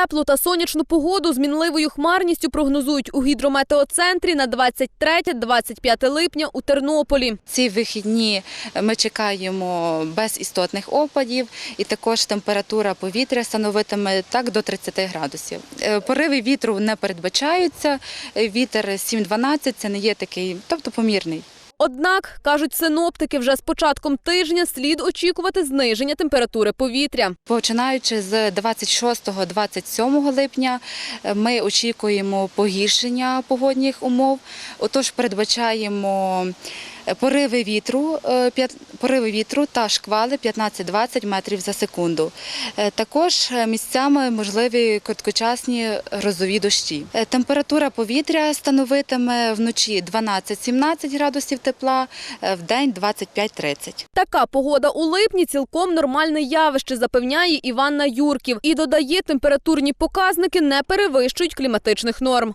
Теплу та сонячну погоду з мінливою хмарністю прогнозують у гідрометеоцентрі на 23-25 липня у Тернополі. Ці вихідні ми чекаємо без істотних опадів, і також температура повітря становитиме так до 30 градусів. Е, Пориви вітру не передбачаються. Вітер 7-12 це не є такий, тобто помірний. Однак, кажуть синоптики, вже з початком тижня слід очікувати зниження температури повітря. Починаючи з 26-27 липня, е, ми очікуємо погіршення погодних умов. Отож, передбачаємо пориви вітру, е, пориви вітру та шквали 15-20 метрів за секунду. Е, Також е, місцями можливі короткочасні грозові дощі. Е, Температура повітря становитиме вночі 12-17 градусів тепла, е, в день 25-30. Така погода у липні цілком нормальне явище, запевняє Іванна Юрків. І додає, температурні показники не перевищують кліматичних норм.